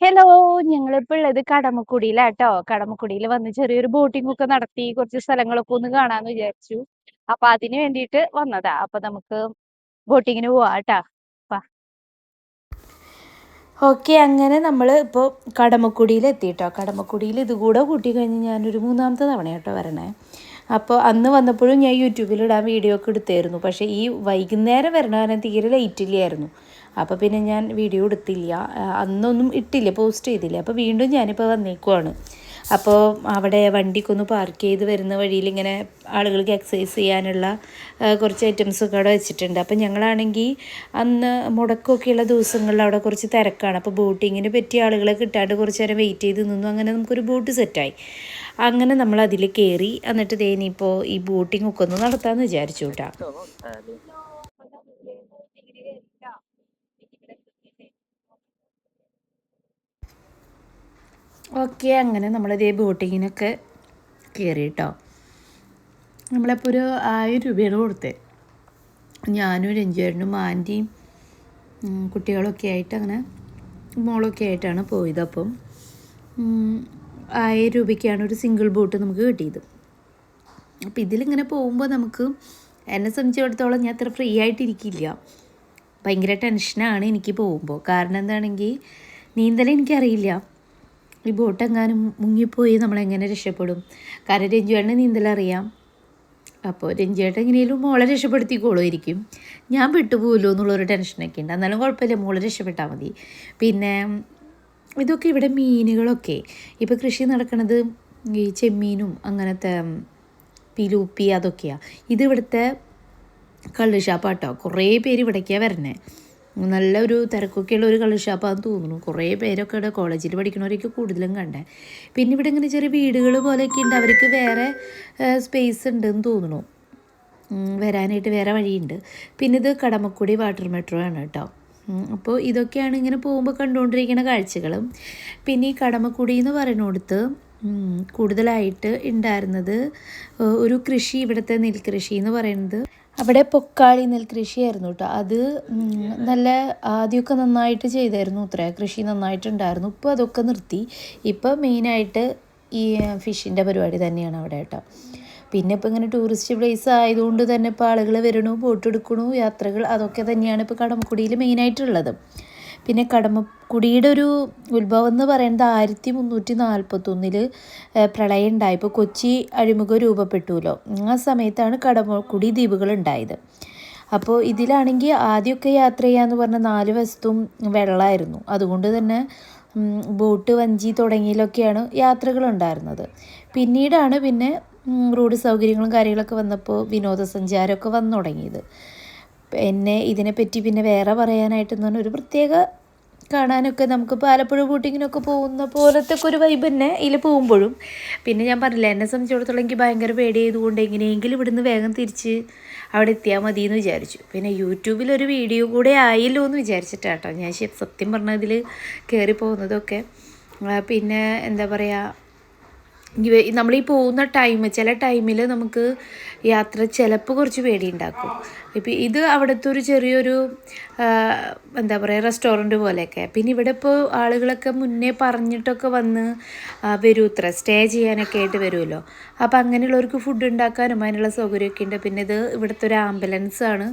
Hello ഞങ്ങളിപ്പോ ഉള്ളത് കടമക്കുടിയിലാട്ടോ കടമക്കുടിയിൽ വന്ന് ചെറിയൊരു ബോട്ടിംഗ് ഒക്കെ നടത്തി കുറച്ച് സ്ഥലങ്ങളൊക്കെ ഒന്ന് കാണാന്ന് വിചാരിച്ചു. അപ്പൊ അതിന് വേണ്ടിയിട്ട് വന്നതാ. അപ്പൊ നമുക്ക് ബോട്ടിങ്ങിന് പോവാട്ടാ ഓക്കെ അങ്ങനെ നമ്മൾ ഇപ്പോൾ കടമക്കുടിയിൽ എത്തിയിട്ടോ കടമക്കുടിയിൽ ഇതുകൂടെ കൂട്ടി കഴിഞ്ഞ് ഞാനൊരു മൂന്നാമത്തെ തവണ കേട്ടോ വരണേ. അപ്പോൾ അന്ന് വന്നപ്പോഴും ഞാൻ യൂട്യൂബിൽ ഇടാൻ വീഡിയോ ഒക്കെ എടുത്തായിരുന്നു. പക്ഷേ ഈ വൈകുന്നേരം വരണ തീരെ ലൈറ്റ് ഇല്ലായിരുന്നു. അപ്പോൾ പിന്നെ ഞാൻ വീഡിയോ എടുത്തില്ല. അന്നൊന്നും ഇട്ടില്ല പോസ്റ്റ് ചെയ്തില്ല. അപ്പോൾ വീണ്ടും ഞാനിപ്പോൾ വന്നേക്കുവാണ്. അപ്പോൾ അവിടെ വണ്ടിക്കൊന്ന് പാർക്ക് ചെയ്ത് വരുന്ന വഴിയിൽ ഇങ്ങനെ ആളുകൾക്ക് എക്സസൈസ് ചെയ്യാനുള്ള കുറച്ച് ഐറ്റംസൊക്കെ അവിടെ വെച്ചിട്ടുണ്ട്. അപ്പോൾ ഞങ്ങളാണെങ്കിൽ അന്ന് മുടക്കമൊക്കെയുള്ള ദിവസങ്ങളിൽ അവിടെ കുറച്ച് തിരക്കാണ്. അപ്പോൾ ബോട്ടിങ്ങിന് പറ്റിയ ആളുകളെ കിട്ടാണ്ട് കുറച്ച് നേരം വെയിറ്റ് ചെയ്ത് നിന്നു. അങ്ങനെ നമുക്കൊരു ബോട്ട് സെറ്റായി അങ്ങനെ നമ്മൾ അതിൽ കയറി എന്നിട്ട് തേനിപ്പോൾ ഈ ബോട്ടിംഗ് ഒക്കെ ഒന്ന് നടത്താമെന്ന് വിചാരിച്ചു കേട്ടോ. ഓക്കെ അങ്ങനെ നമ്മളിതേ ബോട്ടിങ്ങിനൊക്കെ കയറി കേട്ടോ നമ്മളിപ്പോൾ ഒരു ആയിരം രൂപയാണ് കൊടുത്തത് ഞാനും രഞ്ജുവേട്ടനും ആന്റിയും കുട്ടികളൊക്കെ ആയിട്ട് അങ്ങനെ മോളൊക്കെ ആയിട്ടാണ് പോയത് അപ്പം. ആയിരം രൂപയ്ക്കാണ് ഒരു സിംഗിൾ ബോട്ട് നമുക്ക് കിട്ടിയത്. അപ്പോൾ ഇതിലിങ്ങനെ പോകുമ്പോൾ നമുക്ക് എന്നെ സംബന്ധിച്ചിടത്തോളം ഞാൻ അത്ര ഫ്രീ ആയിട്ടിരിക്കില്ല. ഭയങ്കര ടെൻഷനാണ് എനിക്ക് പോകുമ്പോൾ കാരണം എന്താണെങ്കിൽ നീന്തൽ എനിക്കറിയില്ല. ഈ ബോട്ടെങ്ങാനും മുങ്ങിപ്പോയി നമ്മളെങ്ങനെ രക്ഷപ്പെടും? കാരണം രഞ്ജുവേട്ടന് നീന്തലറിയാം. അപ്പോൾ രഞ്ജുവേട്ടൻ എങ്ങനെയും മോളെ രക്ഷപ്പെടുത്തിക്കോളുമായിരിക്കും ഞാൻ വിട്ടുപോകുമല്ലോ എന്നുള്ളൊരു ടെൻഷനൊക്കെ ഉണ്ട്. എന്നാലും കുഴപ്പമില്ല മോളെ രക്ഷപ്പെട്ടാൽ മതി. പിന്നെ ഇതൊക്കെ ഇവിടെ മീനുകളൊക്കെ. ഇപ്പോൾ കൃഷി നടക്കുന്നത് ഈ ചെമ്മീനും അങ്ങനത്തെ പിലൂപ്പി അതൊക്കെയാണ് ഇതിവിടുത്തെ കള്ളുഷാപ്പാട്ടോ. കള്ള് ഷാപ്പാട്ടോ കുറേ പേര് ഇവിടേക്കാണ് വരണേ. നല്ലൊരു തിരക്കൊക്കെയുള്ള ഒരു കളർ ഷാപ്പാന്ന് തോന്നുന്നു. കുറേ പേരൊക്കെ ഇവിടെ കോളേജിൽ പഠിക്കുന്നവരൊക്കെ കൂടുതലും കണ്ടേ. പിന്നെ ഇവിടെ ഇങ്ങനെ ചെറിയ വീടുകൾ പോലെയൊക്കെ ഉണ്ട്. അവർക്ക് വേറെ സ്പേസ് ഉണ്ടെന്ന് തോന്നുന്നു. വരാനായിട്ട് വേറെ വഴിയുണ്ട്. പിന്നെ ഇത് കടമക്കുടി വാട്ടർ മെട്രോ ആണ് കേട്ടോ. അപ്പോൾ ഇതൊക്കെയാണ് ഇങ്ങനെ പോകുമ്പോൾ കണ്ടുകൊണ്ടിരിക്കുന്ന കാഴ്ചകളും. പിന്നെ ഈ കടമക്കുടി എന്ന് പറയുന്നിടത്ത് കൂടുതലായിട്ട് ഉണ്ടായിരുന്നത് ഒരു കൃഷി ഇവിടുത്തെ നെൽകൃഷി എന്ന് പറയുന്നത് അവിടെ പൊക്കാളി നെൽകൃഷിയായിരുന്നു കേട്ടോ അത് നല്ല ആദ്യമൊക്കെ നന്നായിട്ട് ചെയ്തായിരുന്നു അത്ര കൃഷി നന്നായിട്ടുണ്ടായിരുന്നു. ഇപ്പോൾ അതൊക്കെ നിർത്തി. ഇപ്പോൾ മെയിനായിട്ട് ഈ ഫിഷിന്റെ പരിപാടി തന്നെയാണ് അവിടെ കേട്ടോ പിന്നെ ഇപ്പോൾ ഇങ്ങനെ ടൂറിസ്റ്റ് പ്ലേസ് ആയതുകൊണ്ട് തന്നെ ഇപ്പോൾ ആളുകൾ വരണു ബോട്ട് എടുക്കണു യാത്രകൾ അതൊക്കെ തന്നെയാണ് ഇപ്പോൾ കടമക്കുടിയിൽ മെയിനായിട്ടുള്ളത്. പിന്നെ കടമക്കുടിയുടെ ഒരു ഉത്ഭവം എന്ന് പറയുന്നത് ആയിരത്തി മുന്നൂറ്റി നാൽപ്പത്തൊന്നിൽ പ്രളയം ഉണ്ടായപ്പോൾ കൊച്ചി അഴിമുഖം രൂപപ്പെട്ടുല്ലോ. ആ സമയത്താണ് കടമക്കുടി ദ്വീപുകൾ ഉണ്ടായത്. അപ്പോൾ ഇതിലാണെങ്കിൽ ആദ്യമൊക്കെ യാത്ര ചെയ്യാന്ന് പറഞ്ഞ നാല് വശത്തും വെള്ളമായിരുന്നു. അതുകൊണ്ട് തന്നെ ബോട്ട് വഞ്ചി തുടങ്ങിയതിലൊക്കെയാണ് യാത്രകൾ ഉണ്ടായിരുന്നത്. പിന്നീടാണ് പിന്നെ റോഡ് സൗകര്യങ്ങളും കാര്യങ്ങളൊക്കെ വന്നപ്പോൾ വിനോദസഞ്ചാരമൊക്കെ വന്നു തുടങ്ങിയത്. പിന്നെ ഇതിനെപ്പറ്റി പിന്നെ വേറെ പറയാനായിട്ടെന്ന് പറഞ്ഞാൽ ഒരു പ്രത്യേക കാണാനൊക്കെ നമുക്ക് ആലപ്പുഴ ബോട്ടിങ്ങിനൊക്കെ പോകുന്ന പോലത്തെ ഒക്കെ ഒരു വൈബ് തന്നെ ഇതിൽ പോകുമ്പോഴും. പിന്നെ ഞാൻ പറഞ്ഞില്ല എന്നെ സംബന്ധിച്ചിടത്തോളം എനിക്ക് ഭയങ്കര പേടി ചെയ്തുകൊണ്ട് എങ്ങനെയെങ്കിലും ഇവിടുന്ന് വേഗം തിരിച്ച് അവിടെ എത്തിയാൽ മതി എന്ന് വിചാരിച്ചു. പിന്നെ യൂട്യൂബിലൊരു വീഡിയോ കൂടെ ആയല്ലോ എന്ന് വിചാരിച്ചിട്ടാട്ടോ ഞാൻ സത്യം പറഞ്ഞതിൽ കയറി പോകുന്നതൊക്കെ. പിന്നെ എന്താ പറയുക നമ്മളീ പോകുന്ന ടൈം ചില ടൈമിൽ നമുക്ക് യാത്ര ചിലപ്പോൾ കുറച്ച് പേടിയുണ്ടാക്കും. ഇപ്പം ഇത് അവിടുത്തെ ഒരു ചെറിയൊരു എന്താ പറയുക റെസ്റ്റോറന്റ് പോലെയൊക്കെ. പിന്നെ ഇവിടെ ഇപ്പോൾ ആളുകളൊക്കെ മുന്നേ പറഞ്ഞിട്ടൊക്കെ വന്ന് വരൂത്ര സ്റ്റേ ചെയ്യാനൊക്കെ ആയിട്ട് വരുമല്ലോ അപ്പോൾ അങ്ങനെയുള്ളവർക്ക് ഫുഡ് ഉണ്ടാക്കാനും അതിനുള്ള സൗകര്യമൊക്കെ ഉണ്ട്. പിന്നെ ഇത് ഇവിടുത്തെ ഒരു ആംബുലൻസ് ആണ്.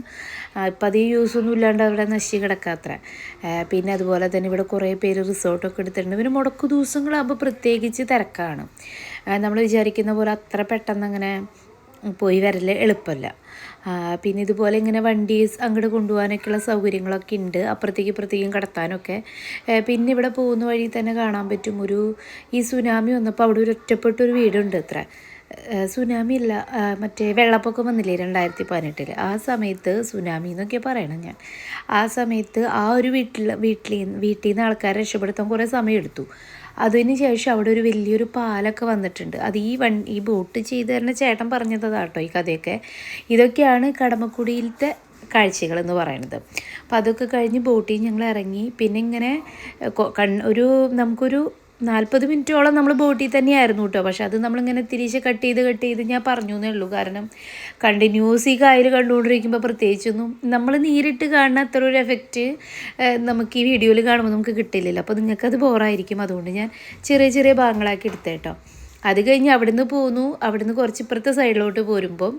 ഇപ്പം അധികം യൂസൊന്നും ഇല്ലാണ്ട് അവിടെ നശി കിടക്കാത്ര പിന്നെ അതുപോലെ തന്നെ ഇവിടെ കുറേ പേര് റിസോർട്ടൊക്കെ എടുത്തിട്ടുണ്ട്. പിന്നെ മുടക്കു ദിവസങ്ങളാകുമ്പോൾ പ്രത്യേകിച്ച് തിരക്കാണ്. നമ്മൾ വിചാരിക്കുന്ന പോലെ അത്ര പെട്ടെന്ന് അങ്ങനെ പോയി വരൽ എളുപ്പമല്ല. പിന്നെ ഇതുപോലെ ഇങ്ങനെ വണ്ടി അങ്ങോട്ട് കൊണ്ടുപോകാനൊക്കെയുള്ള സൗകര്യങ്ങളൊക്കെ ഉണ്ട്. അപ്പുറത്തേക്ക് ഇപ്പുറത്തേക്കും കടത്താനൊക്കെ. പിന്നെ ഇവിടെ പോകുന്ന വഴി തന്നെ കാണാൻ പറ്റും. ഒരു ഈ സുനാമി വന്നപ്പോൾ അവിടെ ഒരു ഒറ്റപ്പെട്ടൊരു വീടുണ്ട് അത്ര. സുനാമി ഇല്ല മറ്റേ വെള്ളപ്പൊക്കം വന്നില്ലേ രണ്ടായിരത്തി പതിനെട്ടിൽ ആ സമയത്ത് സുനാമി എന്നൊക്കെ പറയണം ഞാൻ. ആ സമയത്ത് ആ ഒരു വീട്ടിൽ വീട്ടിൽ വീട്ടിൽ നിന്ന് ആൾക്കാരെ രക്ഷപ്പെടുത്താൻ കുറേ സമയം എടുത്തു അതിന് ശേഷം അവിടെ ഒരു വലിയൊരു പാലൊക്കെ വന്നിട്ടുണ്ട്. അത് ഈ വൺ ഈ ബോട്ട് ചെയ്ത് തരുന്ന ചേട്ടൻ പറഞ്ഞതാട്ടോ ഈ കഥയൊക്കെ. ഇതൊക്കെയാണ് കടമക്കുടിയിലത്തെ കാഴ്ചകൾ എന്ന് പറയുന്നത്. അപ്പോൾ അതൊക്കെ കഴിഞ്ഞ് ബോട്ടിൽ ഞങ്ങൾ ഇറങ്ങി. പിന്നെ ഇങ്ങനെ ഒരു നമുക്കൊരു നാൽപ്പത് മിനിറ്റോളം നമ്മൾ ബോട്ടിൽ തന്നെയായിരുന്നു കേട്ടോ. പക്ഷെ അത് നമ്മളിങ്ങനെ തിരിച്ച് കട്ട് ചെയ്ത് കട്ട് ചെയ്ത് ഞാൻ പറഞ്ഞു എന്നേ ഉള്ളൂ. കാരണം കണ്ടിന്യൂസ് ഈ കായൽ കണ്ടുകൊണ്ടിരിക്കുമ്പോൾ പ്രത്യേകിച്ചൊന്നും നമ്മൾ നേരിട്ട് കാണുന്ന അത്ര ഒരു എഫക്റ്റ് നമുക്ക് ഈ വീഡിയോയിൽ കാണുമ്പോൾ നമുക്ക് കിട്ടില്ലല്ലോ. അപ്പോൾ നിങ്ങൾക്കത് ബോറായിരിക്കും. അതുകൊണ്ട് ഞാൻ ചെറിയ ചെറിയ ഭാഗങ്ങളാക്കി എടുത്തേട്ടോ അത് കഴിഞ്ഞ് അവിടുന്ന് പോന്നു. അവിടുന്ന് കുറച്ച് ഇപ്പുറത്തെ സൈഡിലോട്ട് പോരുമ്പം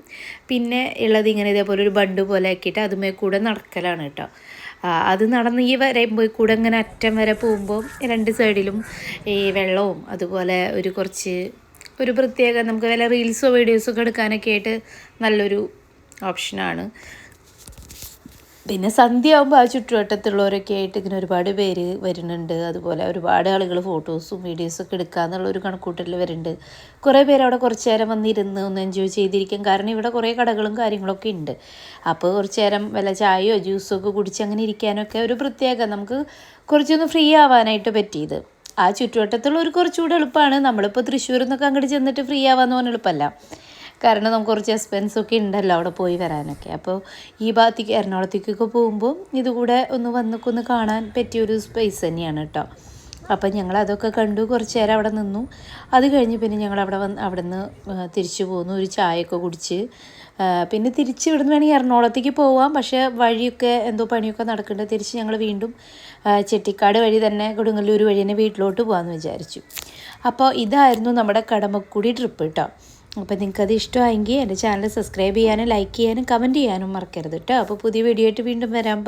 പിന്നെ ഉള്ളത് ഇങ്ങനെ ഇതേപോലെ ഒരു ബണ്ട് പോലെ ആക്കിയിട്ട് അതുമേ കൂടെ നടക്കലാണ് കേട്ടോ. അത് നടന്ന് ഈ വരെ പോയി കൂടെ ഇങ്ങനെ അറ്റം വരെ പോകുമ്പോൾ രണ്ട് സൈഡിലും ഈ വെള്ളവും അതുപോലെ ഒരു കുറച്ച് ഒരു പ്രത്യേക നമുക്ക് വല്ല റീൽസോ വീഡിയോസോ ഒക്കെ എടുക്കാനൊക്കെ ആയിട്ട് നല്ലൊരു ഓപ്ഷനാണ് പിന്നെ സന്ധ്യ ആകുമ്പോൾ ആ ചുറ്റുവട്ടത്തുള്ളവരൊക്കെ ആയിട്ട് ഇങ്ങനെ ഒരുപാട് പേര് വരുന്നുണ്ട്. അതുപോലെ ഒരുപാട് ആളുകൾ ഫോട്ടോസും വീഡിയോസും ഒക്കെ എടുക്കാന്നുള്ള ഒരു കണക്കൂട്ടൽ വരുന്നുണ്ട്. കുറേ പേര് അവിടെ കുറച്ച് നേരം വന്നിരുന്ന് ഒന്ന് എൻജോയ് ചെയ്തിരിക്കും. കാരണം ഇവിടെ കുറേ കടകളും കാര്യങ്ങളൊക്കെ ഉണ്ട്. അപ്പോൾ കുറച്ച് നേരം വല്ല ചായയോ ജ്യൂസോ ഒക്കെ കുടിച്ച് അങ്ങനെ ഇരിക്കാനൊക്കെ ഒരു പ്രത്യേക നമുക്ക് കുറച്ചൊന്ന് ഫ്രീ ആവാനായിട്ട് പറ്റിയത്. ആ ചുറ്റുവട്ടത്തുള്ളവർ കുറച്ചുകൂടെ എളുപ്പമാണ്. നമ്മളിപ്പോൾ തൃശ്ശൂരിൽ നിന്നൊക്കെ അങ്ങോട്ട് ചെന്നിട്ട് ഫ്രീ ആവാന്ന് പറഞ്ഞാൽ എളുപ്പമല്ല കാരണം നമുക്ക് കുറച്ച് എക്സ്പെൻസ് ഒക്കെ ഉണ്ടല്ലോ അവിടെ പോയി വരാനൊക്കെ. അപ്പോൾ ഈ ഭാഗത്തേക്ക് എറണാകുളത്തേക്കൊക്കെ പോകുമ്പോൾ ഇതുകൂടെ ഒന്ന് വന്നൊക്കെ ഒന്ന് കാണാൻ പറ്റിയൊരു സ്പേസ് തന്നെയാണ് കേട്ടോ അപ്പം ഞങ്ങൾ അതൊക്കെ കണ്ടു കുറച്ച് നേരം അവിടെ നിന്നു. അത് കഴിഞ്ഞ് പിന്നെ ഞങ്ങൾ അവിടെ വന്ന് അവിടെ നിന്ന് തിരിച്ചു പോന്നു ഒരു ചായയൊക്കെ കുടിച്ച്. പിന്നെ തിരിച്ച് ഇവിടുന്ന് വേണമെങ്കിൽ എറണാകുളത്തേക്ക് പോവാം. പക്ഷേ വഴിയൊക്കെ എന്തോ പണിയൊക്കെ നടക്കേണ്ടത് തിരിച്ച് ഞങ്ങൾ വീണ്ടും ചെട്ടിക്കാട് വഴി തന്നെ കൊടുങ്ങല്ലൂർ വഴി തന്നെ വീട്ടിലോട്ട് പോകാമെന്ന് വിചാരിച്ചു. അപ്പോൾ ഇതായിരുന്നു നമ്മുടെ കടമക്കുടി ട്രിപ്പ് കേട്ടോ അപ്പോൾ നിങ്ങൾക്കത് ഇഷ്ടമായെങ്കിൽ എന്റെ ചാനൽ സബ്സ്ക്രൈബ് ചെയ്യാനും ലൈക്ക് ചെയ്യാനും കമന്റ് ചെയ്യാനും മറക്കരുത് കേട്ടോ അപ്പോൾ പുതിയ വീഡിയോ ആയിട്ട് വീണ്ടും വരാം.